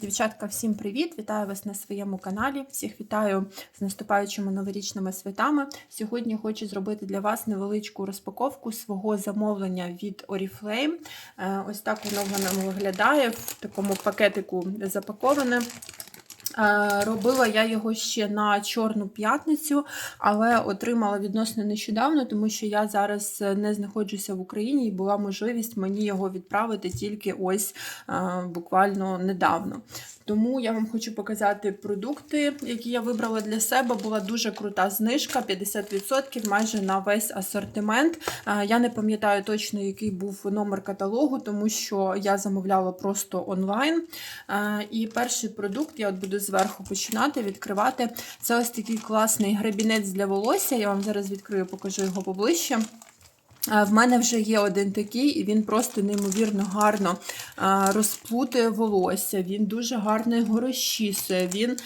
Дівчатка, всім привіт! Вітаю вас на своєму каналі. Всіх вітаю з наступаючими новорічними святами. Сьогодні хочу зробити для вас невеличку розпаковку свого замовлення від Oriflame. Е, Ось так воно в виглядає в такому пакетику запаковане. Е, Робила я його ще на Чорну п'ятницю, але отримала відносно нещодавно, тому що я зараз не знаходжуся в Україні і була можливість мені його відправити тільки ось е, буквально недавно. Тому я вам хочу показати продукти, які я вибрала для себе. Була дуже крута знижка, 50% майже на весь асортимент. Е, Я не пам'ятаю точно, який був номер каталогу, тому що я замовляла просто онлайн. Е, І перший продукт я от буду зверху починати відкривати. Це ось такий класний гребінець для волосся. Я вам зараз відкрию, покажу його поближче. В мене вже є один такий, і він просто неймовірно гарно розплутує волосся. Він дуже гарно його розчісує. Він,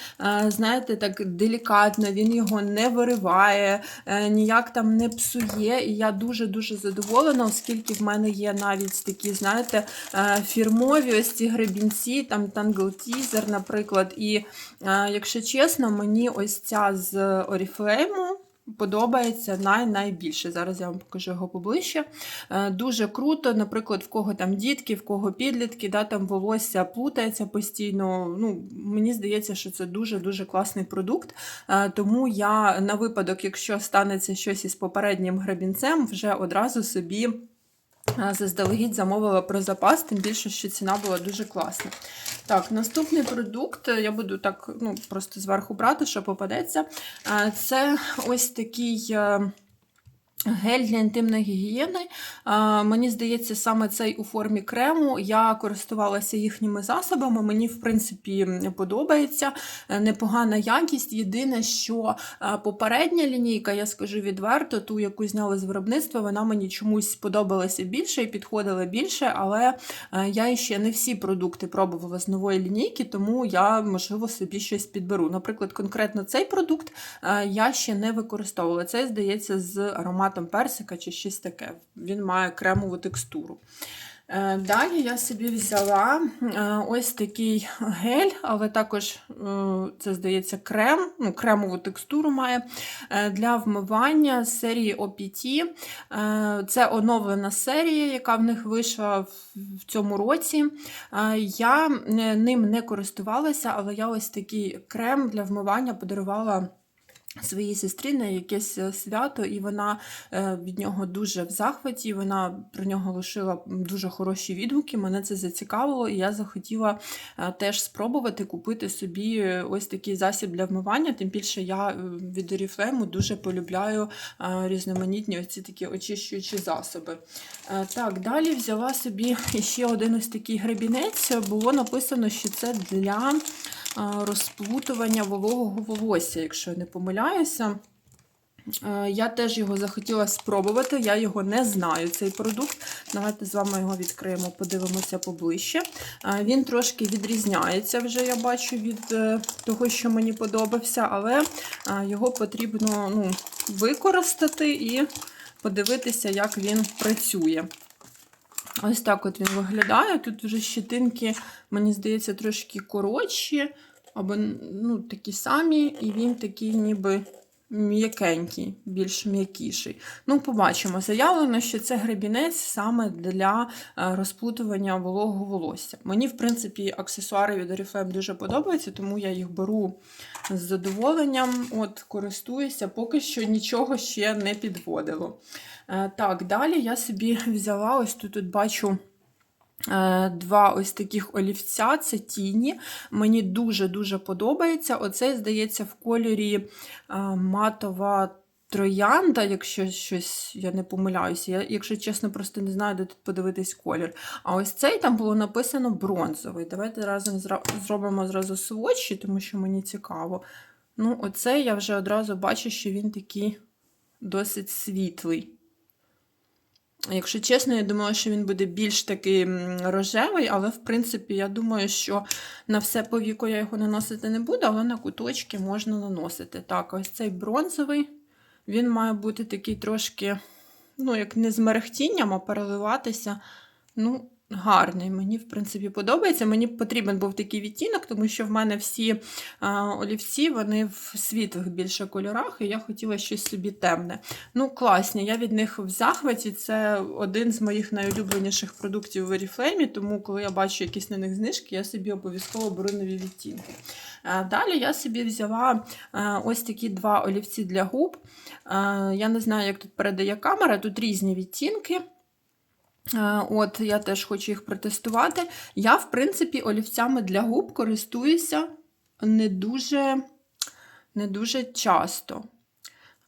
знаєте, так делікатно, він його не вириває, е, ніяк там не псує. І я дуже-дуже задоволена, оскільки в мене є навіть такі, знаєте, е, фірмові ось ці гребінці, там Tangle Teaser, наприклад. І, е, якщо чесно, мені ось ця з Oriflame подобається най найбільше. Зараз я вам покажу його поближче. Е, Дуже круто, наприклад, в кого там дітки, в кого підлітки, да, там волосся плутається постійно. Ну, Мені здається, що це дуже-дуже класний продукт. Е, Тому я на випадок, якщо станеться щось із попереднім гребінцем, вже одразу собі. Е, Заздалегідь замовила про запас, тим більше, що ціна була дуже класна. Так, наступний продукт, я буду так ну, просто зверху брати, що попадеться. Е, Це ось такий. Гель для інтимної гігієни. Мені здається, саме цей у формі крему. Я користувалася їхніми засобами. Мені, в принципі, подобається Е, непогана якість. Єдине, що е, попередня лінійка, я скажу відверто, ту, яку зняли з виробництва, вона мені чомусь сподобалася більше і підходила більше, але е, я ще не всі продукти пробувала з нової лінійки, тому я, можливо, собі щось підберу. Наприклад, конкретно цей продукт я ще не використовувала. Цей, здається, з ароматом персика чи щось таке. Він має кремову текстуру. Е, Далі я собі взяла е, ось такий гель, але також е, це здається крем, ну, кремову текстуру має для вмивання з серії OPT. Це оновлена серія, яка в них вийшла в- цьому році. Я ним не користувалася, але я ось такий крем для вмивання подарувала своїй сестрі на якесь е, свято, і вона е, від нього дуже в захваті. Вона про нього лишила дуже хороші відгуки. Мене це зацікавило, і я захотіла е, теж спробувати купити собі ось такий засіб для вмивання. Тим більше я від Oriflame дуже полюбляю різноманітні ці такі очищуючі засоби. Так, далі взяла собі ще один ось такий гребінець. Було написано, що це для розплутування вологого волосся, якщо я не помиляюся. Е, Я теж його захотіла спробувати, я його не знаю, цей продукт. Давайте з вами його відкриємо, подивимося поближче. Е, Він трошки відрізняється вже, я бачу, від е, того, що мені подобався, але його потрібно ну, використати і подивитися, як він працює. Ось так от він виглядає. Тут вже щетинки, мені здається, трошки коротші, або ну, такі самі, і він такий ніби м'якенький, більш м'якіший. Ну, побачимо. Заявлено, що це гребінець саме для е, розплутування вологого волосся. Мені, в принципі, аксесуари від Oriflame дуже подобаються, тому я їх беру з задоволенням, от, користуюся, поки що нічого ще не підводило. Е, Так, далі я собі взяла, ось тут, тут бачу. Е, Два ось таких олівця, це тіні. Мені дуже-дуже подобається. Оцей, здається, в кольорі е, матова троянда, якщо щось я не помиляюся. Я, якщо чесно, просто не знаю, де тут подивитись колір. А ось цей там було написано бронзовий. Давайте разом зробимо зразу сводчі, тому що мені цікаво. Ну, оцей я вже одразу бачу, що він такий досить світлий. Якщо чесно, я думала, що він буде більш такий рожевий, але в принципі, я думаю, що на все повіко я його наносити не буду, але на куточки можна наносити. Так, ось цей бронзовий, він має бути такий трошки, ну, як не з мерехтінням, а переливатися. Ну, гарний. Мені, в принципі, подобається. Мені потрібен був такий відтінок, тому що в мене всі а, олівці вони в світлих більше кольорах, і я хотіла щось собі темне. Ну, класні, я від них в захваті. Це один з моїх найулюбленіших продуктів в Oriflame, тому коли я бачу якісь на них знижки, я собі обов'язково беру нові відтінки. Далі я собі взяла ось такі два олівці для губ. Я не знаю, як тут передає камера, тут різні відтінки. Е, От, я теж хочу їх протестувати. Я, в принципі, олівцями для губ користуюся не дуже, не дуже часто.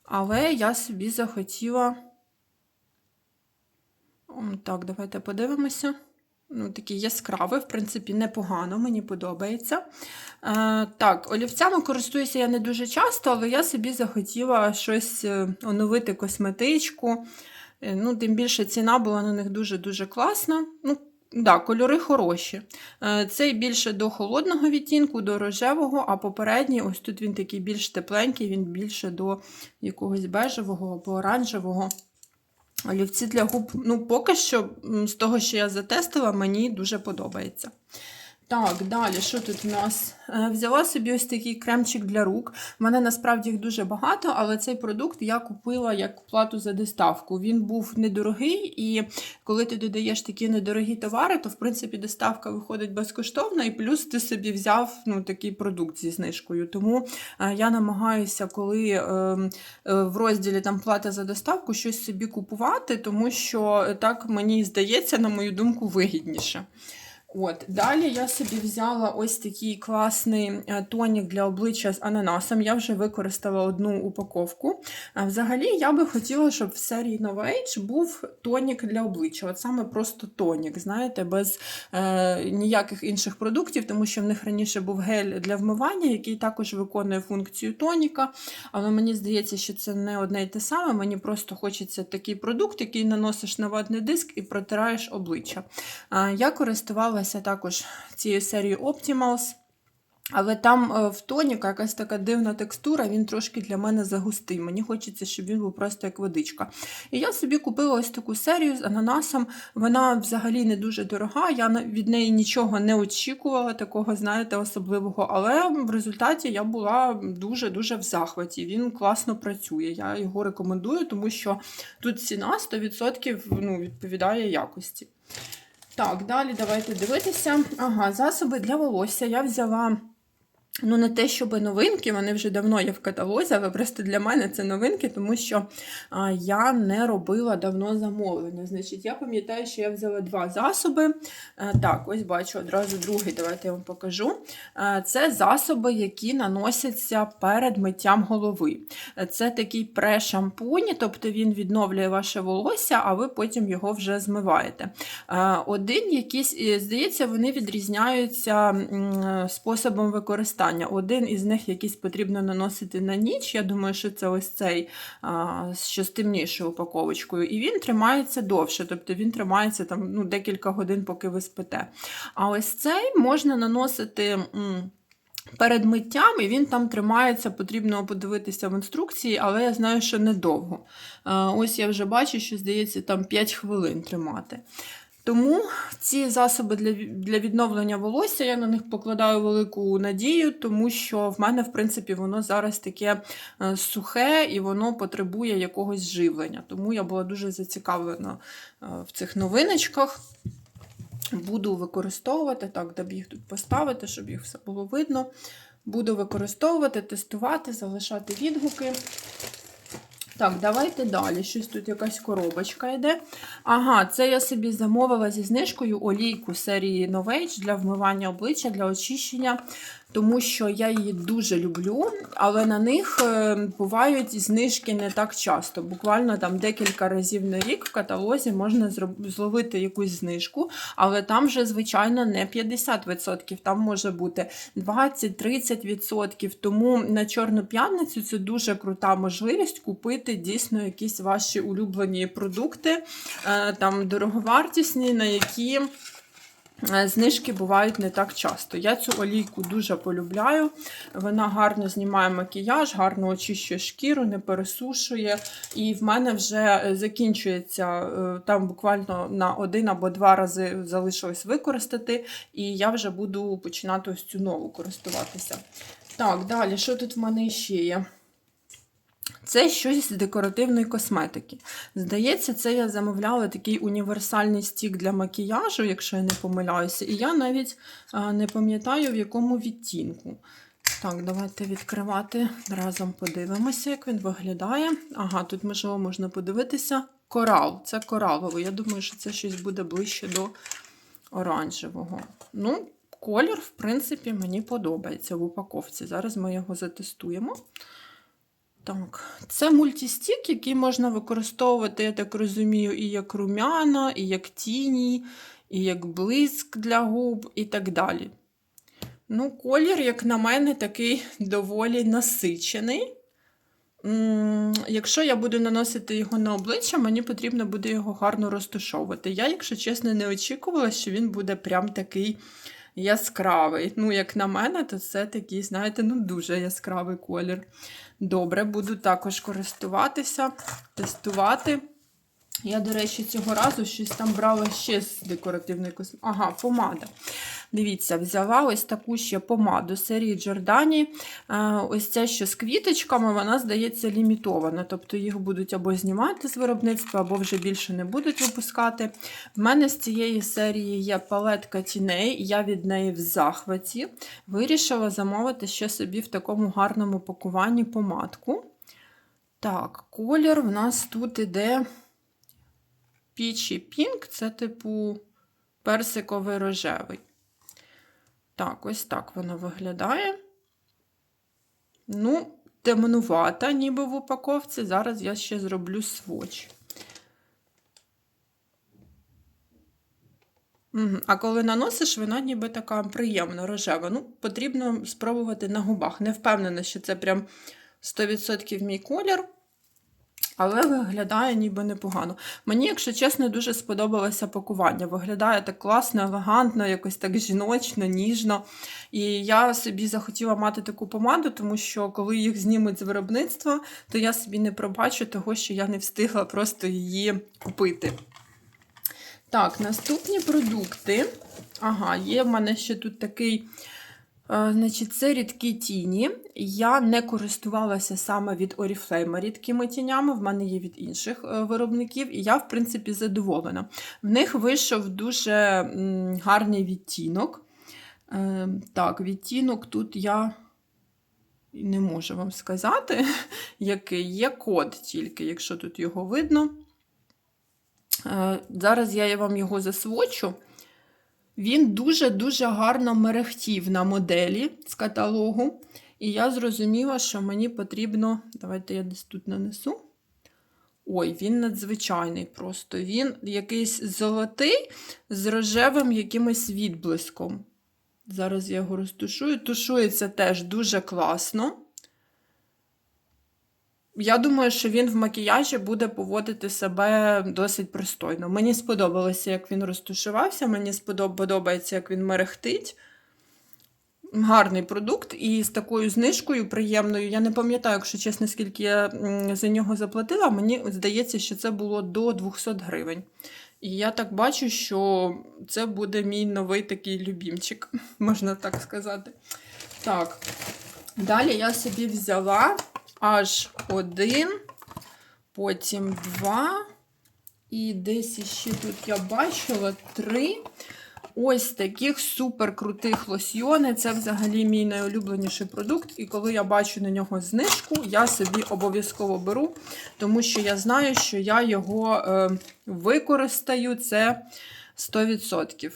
Але я собі захотіла. Так, давайте подивимося. Ну, Такий яскравий, в принципі, непогано, мені подобається. Е, так, олівцями користуюся я не дуже часто, але я собі захотіла щось е, оновити косметичку. Е, Ну, тим більше ціна була на них дуже-дуже класна. Ну, да, кольори хороші. Е, Цей більше до холодного відтінку, до рожевого, а попередній, ось тут він такий більш тепленький, він більше до якогось бежевого або оранжевого. Олівці для губ, ну, поки що, з того, що я затестила, мені дуже подобається. Так, далі, що тут у нас? Е, Взяла собі ось такий кремчик для рук. У мене насправді їх дуже багато, але цей продукт я купила як плату за доставку. Він був недорогий, і коли ти додаєш такі недорогі товари, то в принципі доставка виходить безкоштовно, і плюс ти собі взяв ну, такий продукт зі знижкою. Тому е, я намагаюся, коли е, в розділі там плата за доставку, щось собі купувати, тому що так мені здається, на мою думку, вигідніше. От, Далі я собі взяла ось такий класний тонік для обличчя з ананасом. Я вже використала одну упаковку. Взагалі, я би хотіла, щоб в серії Novage був тонік для обличчя. От саме просто тонік, знаєте, без е, ніяких інших продуктів, тому що в них раніше був гель для вмивання, який також виконує функцію тоніка. Але мені здається, що це не одне й те саме. Мені просто хочеться такий продукт, який наносиш на ватний диск і протираєш обличчя. Я користувалася також цією серією Optimals. Але там е, в тоніка якась така дивна текстура, він трошки для мене загустий. Мені хочеться, щоб він був просто як водичка. І я собі купила ось таку серію з ананасом. Вона взагалі не дуже дорога. Я від неї нічого не очікувала, такого, знаєте, особливого. Але в результаті я була дуже-дуже в захваті. Він класно працює. Я його рекомендую, тому що тут ціна 100% ну, відповідає якості. Так, далі давайте дивитися. Ага, засоби для волосся я взяла. Ну, не те, щоб новинки, вони вже давно є в каталозі, але просто для мене це новинки, тому що а, я не робила давно замовлення. Значить, я пам'ятаю, що я взяла два засоби. Е, так, ось бачу одразу другий, давайте я вам покажу. Е, це засоби, які наносяться перед миттям голови. Е, Це такий пре-шампунь, тобто він відновлює ваше волосся, а ви потім його вже змиваєте. Е, Один якийсь, здається, вони відрізняються способом використання. Один із них якийсь потрібно наносити на ніч. Я думаю, що це ось цей, що з темнішою упаковочкою. І він тримається довше, тобто він тримається там ну, декілька годин, поки ви спите. А ось цей можна наносити. Перед миттям і він там тримається, потрібно подивитися в інструкції, але я знаю, що недовго. Ось я вже бачу, що здається, там 5 хвилин тримати. Тому ці засоби для, для відновлення волосся я на них покладаю велику надію, тому що в мене, в принципі, воно зараз таке е, сухе і воно потребує якогось живлення. Тому я була дуже зацікавлена е, в цих новиночках. Буду використовувати, так, де їх тут поставити, щоб їх все було видно. Буду використовувати, тестувати, залишати відгуки. Так, давайте далі. Щось тут якась коробочка йде. Ага, це я собі замовила зі знижкою олійку серії Novage для вмивання обличчя, для очищення, тому що я її дуже люблю, але на них е, бувають знижки не так часто. Буквально там декілька разів на рік в каталозі можна зловити якусь знижку, але там вже, звичайно, не 50%, там може бути 20-30%. Тому на Чорну п'ятницю це дуже крута можливість купити дійсно якісь ваші улюблені продукти, е, там дороговартісні, на які. Е, знижки бувають не так часто. Я цю олійку дуже полюбляю. Вона гарно знімає макіяж, гарно очищує шкіру, не пересушує. І в мене вже е, закінчується е, там буквально на один або два рази залишилось використати, і я вже буду починати ось цю нову користуватися. Так, далі, що тут в мене ще є? Це щось з декоративної косметики. Здається, це я замовляла такий універсальний стік для макіяжу, якщо я не помиляюся. І я навіть не пам'ятаю, в якому відтінку. Так, давайте відкривати. Разом подивимося, як він виглядає. Ага, тут, можливо, можна подивитися. Корал. Це кораловий. Я думаю, що це щось буде ближче до оранжевого. Ну, колір, в принципі, мені подобається в упаковці. Зараз ми його затестуємо. Так, це мультістік, який можна використовувати, я так розумію, і як румяна, і як тіні, і як блиск для губ, і так далі. Ну, колір, як на мене, такий доволі насичений. Якщо я буду наносити його на обличчя, мені потрібно буде його гарно розташовувати. Я, якщо чесно, не очікувала, що він буде прям такий яскравий. Ну, як на мене, то це такий, знаєте, ну дуже яскравий колір. Добре, буду також користуватися, тестувати. Я, до речі, цього разу щось там брала ще з декоративної косметики. Ага, помада. Дивіться, взяла ось таку ще помаду серії Giordani. Е, Ось ця що з квіточками, вона, здається, лімітована. Тобто їх будуть або знімати з виробництва, або вже більше не будуть випускати. В мене з цієї серії є палетка тіней, я від неї в захваті. Вирішила замовити ще собі в такому гарному пакуванні помадку. Так, колір в нас тут іде Peachy Pink, це типу персиковий рожевий. Так, ось так воно виглядає. Ну, темнувата, ніби в упаковці. Зараз я ще зроблю своч. А коли наносиш, вона ніби така приємно рожева. Ну, потрібно спробувати на губах. Не впевнена, що це прям 100% мій колір. Але виглядає ніби непогано. Мені, якщо чесно, дуже сподобалося пакування. Виглядає так класно, елегантно, якось так жіночно, ніжно. І я собі захотіла мати таку помаду, тому що коли їх знімуть з виробництва, то я собі не пробачу того, що я не встигла просто її купити. Так, наступні продукти. Ага, є в мене ще тут такий. Е, Значить, це рідкі тіні. Я не користувалася саме від Oriflame рідкими тінями, в мене є від інших е, виробників, і я, в принципі, задоволена. В них вийшов дуже гарний відтінок. Е, Так, відтінок тут я не можу вам сказати, який є код тільки, якщо тут його видно. Зараз я вам його засвочу. Він дуже-дуже гарно мерехтів на моделі з каталогу. І я зрозуміла, що мені потрібно. Давайте я десь тут нанесу. Ой, він надзвичайний просто. Він якийсь золотий з рожевим якимось відблиском. Зараз я його розтушую. Тушується теж дуже класно. Я думаю, що він в макіяжі буде поводити себе досить пристойно. Мені сподобалося, як він розтушувався, мені подобається, як він мерехтить. Гарний продукт, і з такою знижкою приємною. Я не пам'ятаю, якщо чесно, скільки я за нього заплатила. Мені здається, що це було до 200 гривень. І я так бачу, що це буде мій новий такий любімчик, можна так сказати. Так, далі я собі взяла аж один, потім два. І десь ще тут я бачила три. Ось таких супер крутих лосьйони. Це взагалі мій найулюбленіший продукт. І коли я бачу на нього знижку, я собі обов'язково беру, тому що я знаю, що я його е, використаю це 100%.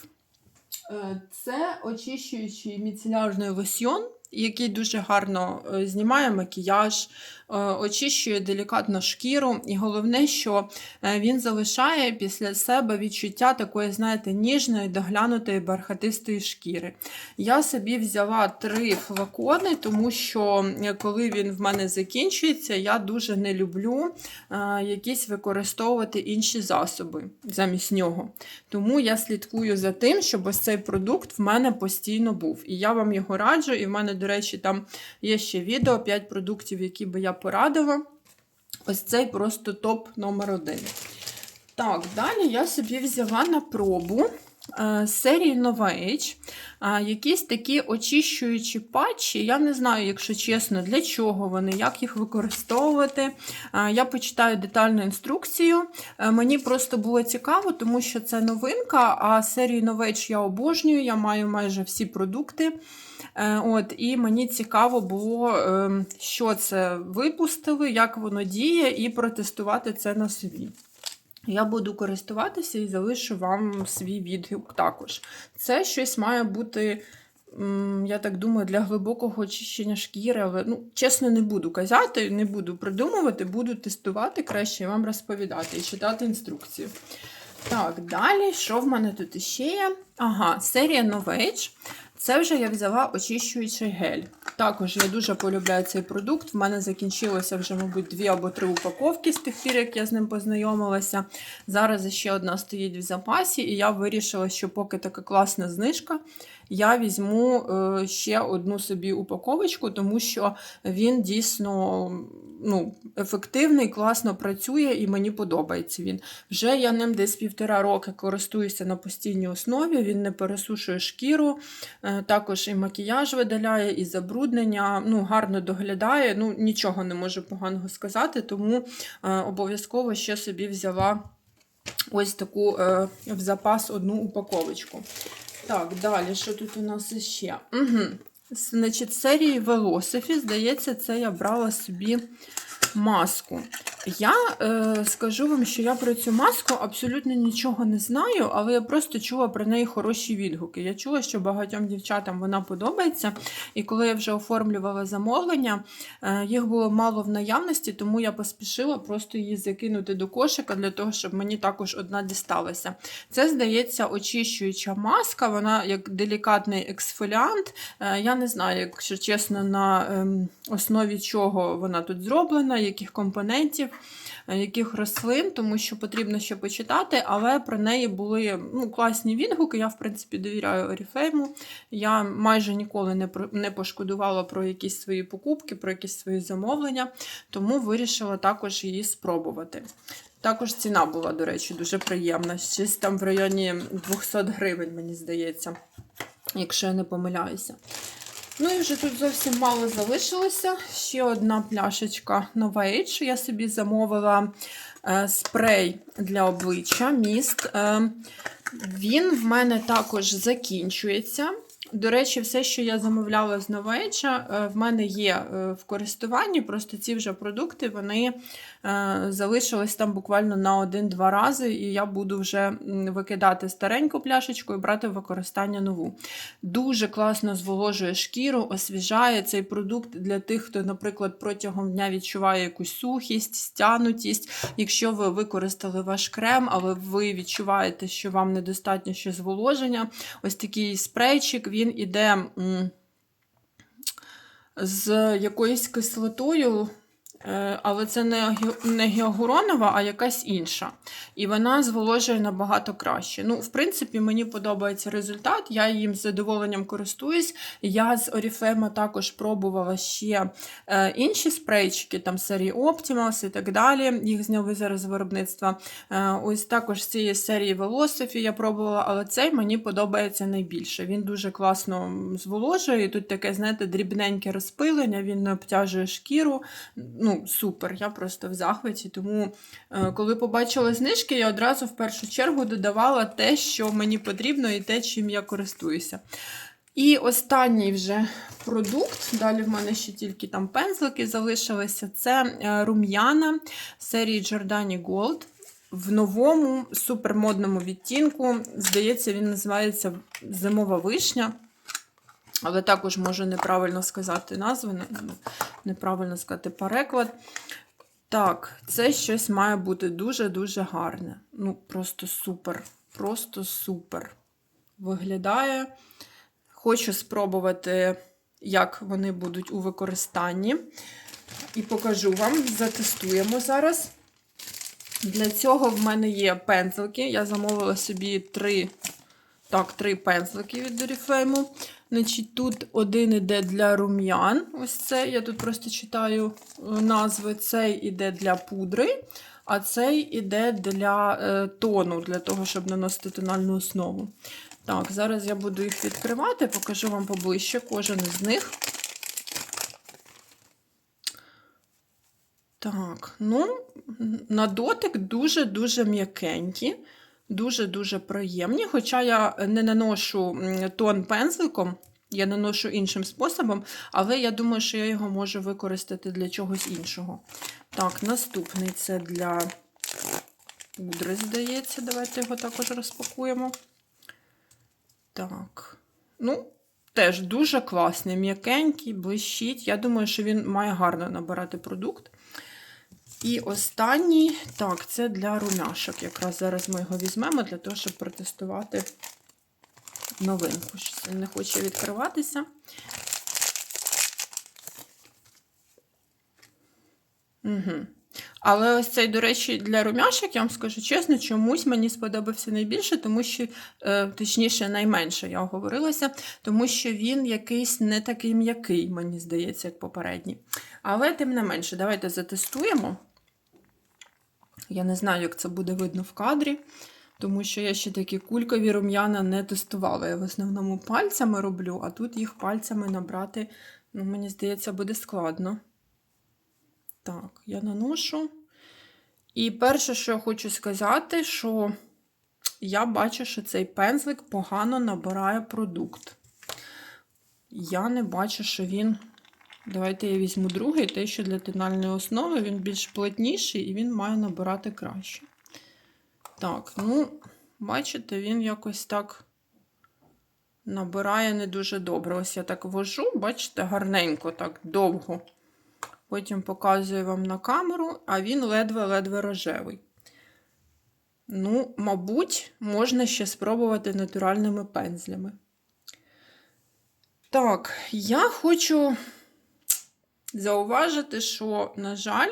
Е, це очищуючий міцелярний лосьйон який дуже гарно е, знімає макіяж, очищує делікатно шкіру, і головне, що е, він залишає після себе відчуття такої, знаєте, ніжної, доглянутої бархатистої шкіри. Я собі взяла три флакони, тому що е, коли він в мене закінчується, я дуже не люблю е, якісь використовувати інші засоби замість нього. Тому я слідкую за тим, щоб ось цей продукт в мене постійно був. І я вам його раджу. І в мене, до речі, там є ще відео 5 продуктів, які би я порадила. Ось цей просто топ номер один. Так, далі я собі взяла на пробу е, серії Novage е, якісь такі очищуючі патчі. Я не знаю, якщо чесно, для чого вони, як їх використовувати. Е, Я почитаю детальну інструкцію. Мені просто було цікаво, тому що це новинка, а серію Novage я обожнюю, я маю майже всі продукти. Е, От, І мені цікаво було, е, що це випустили, як воно діє, і протестувати це на собі. Я буду користуватися і залишу вам свій відгук також. Це щось має бути, я так думаю, для глибокого очищення шкіри, але ну, чесно, не буду казати, не буду придумувати, буду тестувати краще вам розповідати і читати інструкцію. Так, далі, що в мене тут іще є? Ага, серія Novage. Це вже я взяла очищуючий гель. Також я дуже полюбляю цей продукт. В мене закінчилося вже, мабуть, дві або три упаковки з тих пір, як я з ним познайомилася. Зараз ще одна стоїть в запасі, і я вирішила, що поки така класна знижка, я візьму е, ще одну собі упаковочку, тому що він дійсно ну, ефективний, класно працює і мені подобається він. Вже я ним десь півтора роки користуюся на постійній основі, він не пересушує шкіру, е, також і макіяж видаляє, і забруднення, ну, гарно доглядає. Ну, Нічого не можу поганого сказати, тому е, обов'язково ще собі взяла ось таку в запас одну упаковочку. Так, далі, що тут у нас ще? Угу. Значить, серії Velocity, здається, це я брала собі маску. Я е, скажу вам, що я про цю маску абсолютно нічого не знаю, але я просто чула про неї хороші відгуки. Я чула, що багатьом дівчатам вона подобається. І коли я вже оформлювала замовлення, е, їх було мало в наявності, тому я поспішила просто її закинути до кошика для того, щоб мені також одна дісталася. Це, здається, очищуюча маска, вона як делікатний ексфоліант. Е, я не знаю, якщо чесно, на ем, основі чого вона тут зроблена, яких компонентів, е, яких рослин, тому що потрібно ще почитати, але про неї були ну, класні відгуки. Я, в принципі, довіряю Oriflame. Я майже ніколи не, не пошкодувала про якісь свої покупки, про якісь свої замовлення, тому вирішила також її спробувати. Також ціна була, до речі, дуже приємна. Щось там в районі 200 гривень, мені здається, якщо я не помиляюся. Ну і вже тут зовсім мало залишилося. Ще одна пляшечка Novage. Я собі замовила е, спрей для обличчя міст. Е, він в мене також закінчується. До речі, все, що я замовляла з Novage, е, в мене є в користуванні. Просто ці вже продукти вони е, залишились там буквально на один-два рази, і я буду вже викидати стареньку пляшечку і брати використання нову. Дуже класно зволожує шкіру, освіжає цей продукт для тих, хто, наприклад, протягом дня відчуває якусь сухість, стянутість. Якщо ви використали ваш крем, але ви відчуваєте, що вам недостатньо ще зволоження, ось такий спрейчик, він іде з якоюсь кислотою. Е, Але це не, гі- гіагуронова, а якась інша. І вона зволожує набагато краще. Ну, в принципі, мені подобається результат. Я їм з задоволенням користуюсь. Я з Oriflame також пробувала ще е, інші спрейчики, там серії Optimals і так далі. Їх зняли зараз з виробництва. Е, ось також з цієї серії Velocity я пробувала, але цей мені подобається найбільше. Він дуже класно зволожує. І тут таке, знаєте, дрібненьке розпилення, він не обтяжує шкіру. Ну, супер, я просто в захваті. Тому, е, коли побачила знижки, я одразу в першу чергу додавала те, що мені потрібно, і те, чим я користуюся. І останній вже продукт. Далі в мене ще тільки там пензлики залишилися. Це е, рум'яна серії Giordani Gold. В новому супермодному відтінку. Здається, він називається Зимова вишня. Але також можу неправильно сказати назви, не- неправильно сказати переклад. Так, це щось має бути дуже-дуже гарне. Ну, просто супер. Просто супер. Виглядає. Хочу спробувати, як вони будуть у використанні. І покажу вам, затестуємо зараз. Для цього в мене є пензлики. Я замовила собі три, так, три пензлики від Oriflame. Значить, тут один іде для рум'ян. Ось це. Я тут просто читаю е, назви. Цей іде для пудри, а цей іде для е, тону, для того, щоб наносити тональну основу. Так, зараз я буду їх відкривати, покажу вам поближче кожен із них. Так, ну, на дотик дуже-дуже м'якенькі, дуже-дуже приємні. Хоча я не наношу тон пензликом, я наношу іншим способом, але я думаю, що я його можу використати для чогось іншого. Так, наступний це для пудри, здається. Давайте його також розпакуємо. Так. Ну, теж дуже класний, м'якенький, блищить. Я думаю, що він має гарно набирати продукт. І останній, так, це для румяшок. Якраз зараз ми його візьмемо для того, щоб протестувати новинку. Щось він не хоче відкриватися. Угу. Але ось цей, до речі, для румяшок, я вам скажу чесно, чомусь мені сподобався найбільше, тому що, е, точніше, найменше я оговорилася, тому що він якийсь не такий м'який, мені здається, як попередній. Але, тим не менше, давайте затестуємо. Я не знаю, як це буде видно в кадрі, тому що я ще такі кулькові рум'яна не тестувала. Я в основному пальцями роблю, а тут їх пальцями набрати, ну, мені здається, буде складно. Так, я наношу. І перше, що я хочу сказати, що я бачу, що цей пензлик погано набирає продукт. Я не бачу, що він. Давайте я візьму другий, те, що для тональної основи, він більш плотніший і він має набирати краще. Так, ну, бачите, він якось так набирає не дуже добре. Ось я так вожу, бачите, гарненько, так довго. Потім показую вам на камеру, а він ледве-ледве рожевий. Ну, мабуть, можна ще спробувати натуральними пензлями. Так, я хочу зауважити, що, на жаль,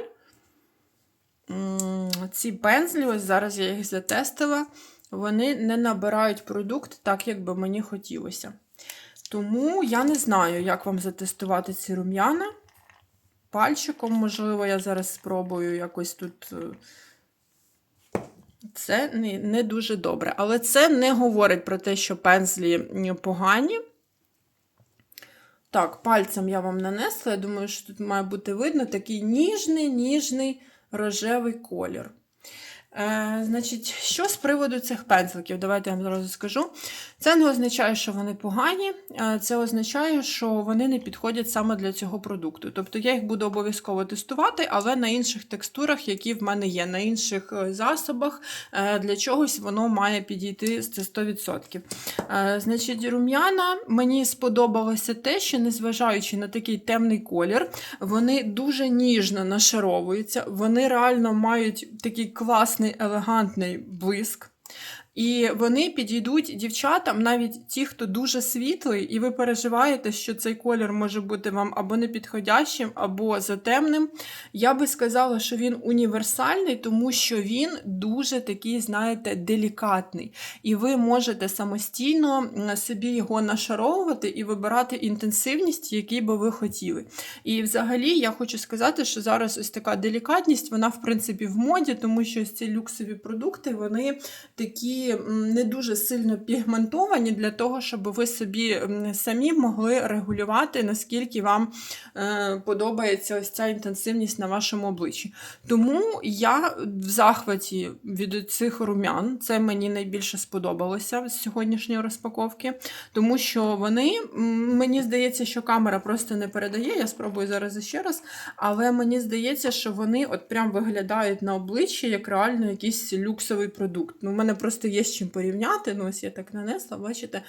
ці пензлі, ось зараз я їх затестила, вони не набирають продукт так, як би мені хотілося. Тому я не знаю, як вам затестувати ці рум'яна. Пальчиком, можливо, я зараз спробую якось тут. е, Це не, не дуже добре. Але це не говорить про те, що пензлі погані. Так, пальцем я вам нанесла. Я думаю, що тут має бути видно такий ніжний, ніжний рожевий колір. Е, значить, що з приводу цих пензликів? Давайте я вам зразу скажу. Це не означає, що вони погані, е, це означає, що вони не підходять саме для цього продукту. Тобто я їх буду обов'язково тестувати, але на інших текстурах, які в мене є, на інших е, засобах, для чогось воно має підійти це 100%. Е, Значить, рум'яна мені сподобалося те, що незважаючи на такий темний колір, вони дуже ніжно нашаровуються, вони реально мають такий класний, елегантний блиск. І вони підійдуть дівчатам, навіть ті, хто дуже світлий, і ви переживаєте, що цей колір може бути вам або непідходящим, або затемним. Я би сказала, що він універсальний, тому що він дуже такий, знаєте, делікатний. І ви можете самостійно собі його нашаровувати і вибирати інтенсивність, який би ви хотіли. І взагалі я хочу сказати, що зараз ось така делікатність, вона в принципі в моді, тому що ось ці люксові продукти, вони такі м, не дуже сильно пігментовані для того, щоб ви собі самі могли регулювати, наскільки вам е, подобається ось ця інтенсивність на вашому обличчі. Тому я в захваті від цих рум'ян, це мені найбільше сподобалося з сьогоднішньої розпаковки, тому що вони, мені здається, що камера просто не передає. Я спробую зараз ще раз, але мені здається, що вони от прям виглядають на обличчі як реально якийсь люксовий продукт. Ну, у мене просто є з чим порівняти. Ну, ось я так нанесла, бачите.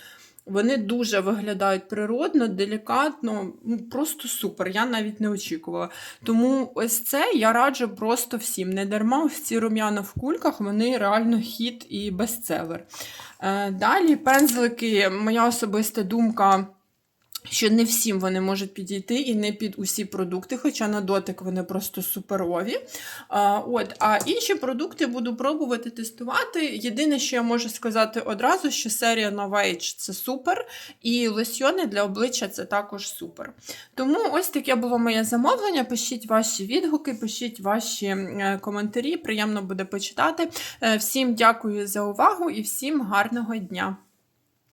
Вони дуже виглядають природно, делікатно, ну просто супер. Я навіть не очікувала. Тому ось це я раджу просто всім. Не дарма ось ці рум'яна в кульках, вони реально хіт і бестселер. Е, Далі пензлики, моя особиста думка. Що не всім вони можуть підійти і не під усі продукти, хоча на дотик вони просто суперові. А, от, а інші продукти буду пробувати тестувати. Єдине, що я можу сказати одразу, що серія Nova Age це супер, і лосьйони для обличчя це також супер. Тому ось таке було моє замовлення. Пишіть ваші відгуки, пишіть ваші е, коментарі. Приємно буде почитати. Е, Всім дякую за увагу і всім гарного дня!